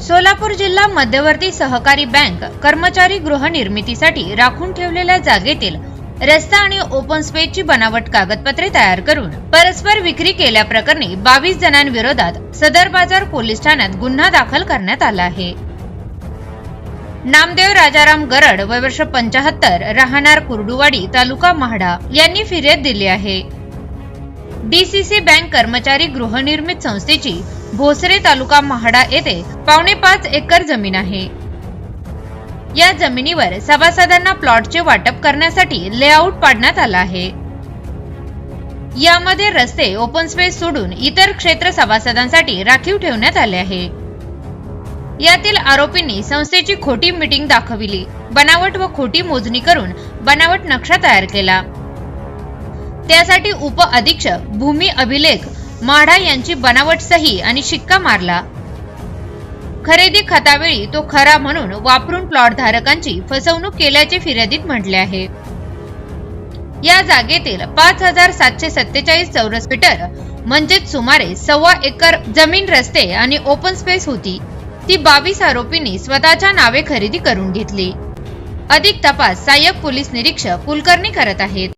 सोलापूर जिल्हा मध्यवर्ती सहकारी बँक कर्मचारी गृहनिर्मितीसाठी राखून ठेवलेल्या जागेतील रस्ता आणि ओपन स्पेसची बनावट कागदपत्रे तयार करून परस्पर विक्री केल्याप्रकरणी बावीस जणांविरोधात सदर बाजार पोलीस ठाण्यात गुन्हा दाखल करण्यात आला आहे. नामदेव राजाराम गरड वय वर्ष पंचाहत्तर राहणार कुर्डुवाडी तालुका महाडा यांनी फिर्याद दिली आहे. डीसीसी बँक कर्मचारी गृहनिर्मित संस्थेची भोसरे तालुका महाडा येथे पावणे पाच एकर जमीन आहे. या जमिनीवर सभासदांना प्लॉटचे वाटप करण्यासाठी लेआउट पाडण्यात आला आहे. यामध्ये रस्ते ओपन स्पेस सोडून इतर क्षेत्र सभासदांसाठी राखीव ठेवण्यात आले आहे. यातील आरोपींनी संस्थेची खोटी मीटिंग दाखविली बनावट व खोटी मोजणी करून बनावट नक्षा तयार केला. त्यासाठी उप अधीक्षक भूमी अभिलेख माढा यांची बनावट सही आणि शिक्का मारला. खरेदी खतावेळी तो खरा म्हणून वापरून प्लॉट धारकांची फसवणूक केल्याचे फिर्यादीत म्हटले आहे. या जागेतील पाच हजार सातशे सत्तेचाळीस चौरस मीटर म्हणजेच सुमारे सव्वा एकर जमीन रस्ते आणि ओपन स्पेस होती. ती बावीस आरोपींनी स्वतःच्या नावे खरेदी करून घेतली. अधिक तपास सहाय्यक पोलीस निरीक्षक कुलकर्णी करत आहेत.